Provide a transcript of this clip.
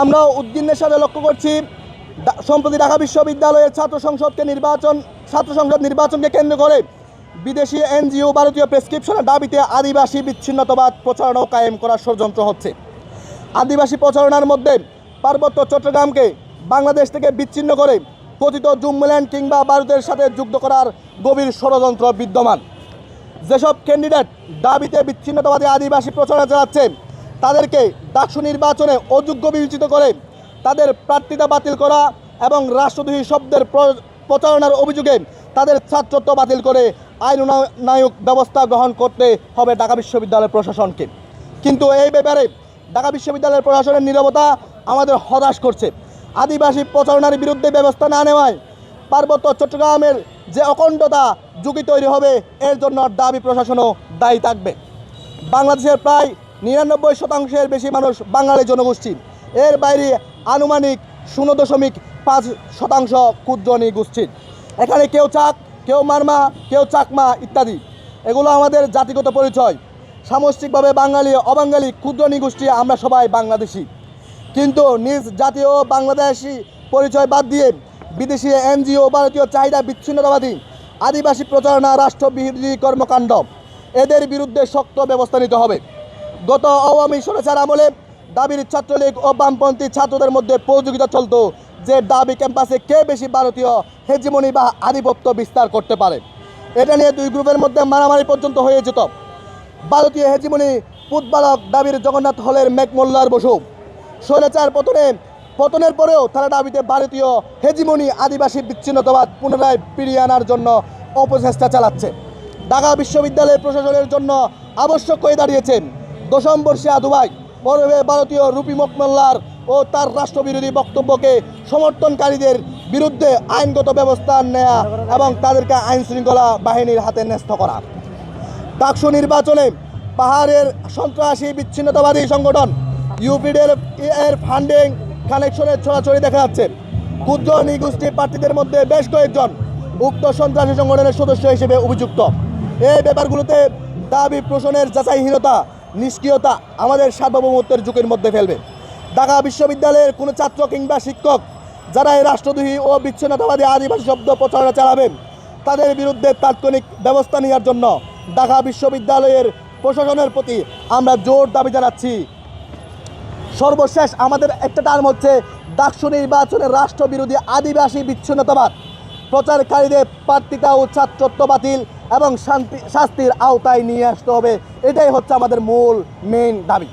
আমরা উদ্দিনের সাথে লক্ষ্য করছি। সম্প্রতি ঢাকা বিশ্ববিদ্যালয়ের ছাত্র সংসদকে নির্বাচন, ছাত্র সংসদ নির্বাচনকে কেন্দ্র করে বিদেশি এনজিও ভারতীয় প্রেসক্রিপশনের দাবিতে আদিবাসী বিচ্ছিন্নতাবাদ প্রচারণা ও কায়েম করার ষড়যন্ত্র হচ্ছে। আদিবাসী প্রচারণার মধ্যে পার্বত্য চট্টগ্রামকে বাংলাদেশ থেকে বিচ্ছিন্ন করে কথিত জুমল্যান্ড কিংবা ভারতের সাথে যুক্ত করার গভীর ষড়যন্ত্র বিদ্যমান। যেসব ক্যান্ডিডেট দাবিতে বিচ্ছিন্নতাবাদী আদিবাসী প্রচারণা চালাচ্ছে তাদেরকে ডাকসু নির্বাচনে অযোগ্য বিবেচিত করে তাদের প্রার্থিতা বাতিল করা এবং রাষ্ট্রদ্রোহী শব্দের প্রচারণার অভিযোগে তাদের ছাত্রত্ব বাতিল করে আইন নায়ক ব্যবস্থা গ্রহণ করতে হবে ঢাকা বিশ্ববিদ্যালয় প্রশাসনকে। কিন্তু এই ব্যাপারে ঢাকা বিশ্ববিদ্যালয়ের প্রশাসনের নীরবতা আমাদের হতাশ করছে। আদিবাসী প্রচারণার বিরুদ্ধে ব্যবস্থা না নেওয়ায় পার্বত্য চট্টগ্রামের যে অখণ্ডতা ঝুঁকি তৈরি হবে, এর জন্য দাবি প্রশাসনও দায়ী থাকবে। বাংলাদেশের প্রায় নিরানব্বই শতাংশের বেশি মানুষ বাঙালি জনগোষ্ঠী। এর বাইরে আনুমানিক শূন্য দশমিক পাঁচ শতাংশ ক্ষুদ্র গোষ্ঠীর এখানে কেউ চাক, কেউ মারমা, কেউ চাকমা ইত্যাদি। এগুলো আমাদের জাতিগত পরিচয়। সামষ্টিকভাবে বাঙালি, অবাঙালি ক্ষুদ্র গোষ্ঠী আমরা সবাই বাংলাদেশি। কিন্তু নিজ জাতীয় বাংলাদেশি পরিচয় বাদ দিয়ে বিদেশি এনজিও, ভারতীয় চাহিদা বিচ্ছিন্নতাবাদী, আদিবাসী প্রচারণা, রাষ্ট্রবিরোধী কর্মকাণ্ড, এদের বিরুদ্ধে শক্ত ব্যবস্থা নিতে হবে। গত আওয়ামী সরেচার আমলে দাবির ছাত্রলীগ ও বামপন্থী ছাত্রদের মধ্যে প্রতিযোগিতা চলত, যে দাবি ক্যাম্পাসে কে বেশি ভারতীয়, হেজিমনি বা আধিপত্য বিস্তার করতে পারে। এটা নিয়ে দুই গ্রুপের মধ্যে মারামারি পর্যন্ত হয়ে যেত। ভারতীয় হেজিমনি পুতবালক দাবির জগন্নাথ হলের মেঘমোল্লার বসু। স্বৈরাচার পতনে, পতনের পরেও তারা দাবিতে ভারতীয় হেজিমনি আদিবাসী বিচ্ছিন্নতাবাদ পুনরায় ফিরিয়ে আনার জন্য অপচেষ্টা চালাচ্ছে। ঢাকা বিশ্ববিদ্যালয়ের প্রশাসনের জন্য আবশ্যক হয়ে দাঁড়িয়েছেন। দশম বর্ষে আদুবাই, পরবে ভারতীয় রূপী মকমল্লার ও তার রাষ্ট্রবিরোধী বক্তব্যকে সমর্থনকারীদের বিরুদ্ধে আইনগত ব্যবস্থা নেওয়া এবং তাদেরকে আইন শৃঙ্খলা বাহিনীর হাতে ন্যস্ত করা। ডাকসু নির্বাচনে পাহাড়ের সন্ত্রাসী বিচ্ছিন্নতাবাদী সংগঠন ইউপিডের এর ফান্ডিং কানেকশনের ছড়াছড়ি দেখা যাচ্ছে। ক্ষুদ্র নিগোষ্ঠী প্রার্থীদের মধ্যে বেশ কয়েকজন উক্ত সন্ত্রাসী সংগঠনের সদস্য হিসেবে অভিযুক্ত। এই ব্যাপারগুলোতে দাবি প্রশ্নের যাচাইহীনতা নিষ্ক্রিয়তা আমাদের সার্বভৌমত্বের যুগের মধ্যে ফেলবে। ঢাকা বিশ্ববিদ্যালয়ের কোনো ছাত্র কিংবা শিক্ষক যারা এই রাষ্ট্রদ্রোহী ও বিচ্ছিন্নতাবাদী আদিবাসী শব্দ প্রচারণা চালাবেন, তাদের বিরুদ্ধে তাৎক্ষণিক ব্যবস্থা নেওয়ার জন্য ঢাকা বিশ্ববিদ্যালয়ের প্রশাসনের প্রতি আমরা জোর দাবি জানাচ্ছি। সর্বশেষ আমাদের একটা টার্ম হচ্ছে, ডাকসু নির্বাচনের রাষ্ট্রবিরোধী আদিবাসী বিচ্ছিন্নতাবাদ। প্রচারকারীদের প্রার্থিতা ও ছাত্রত্ব বাতিল এবং শান্তি শাস্তির আওতায় নিয়ে আসতে হবে। এটাই হচ্ছে আমাদের মূল মেইন দাবি।